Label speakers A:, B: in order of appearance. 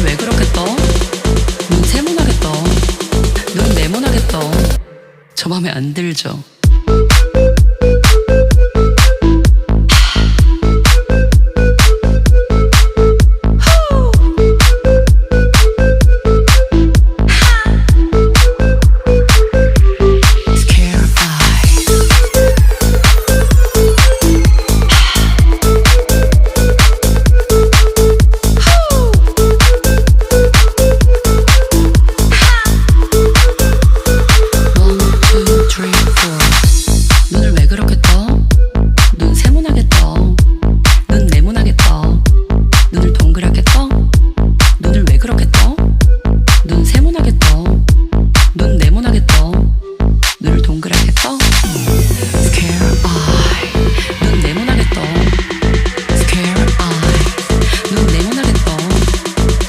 A: 넌 왜 그렇게 떠? 눈 세모나게 떠. 눈 네모나게 떠. 저 맘에 안 들죠?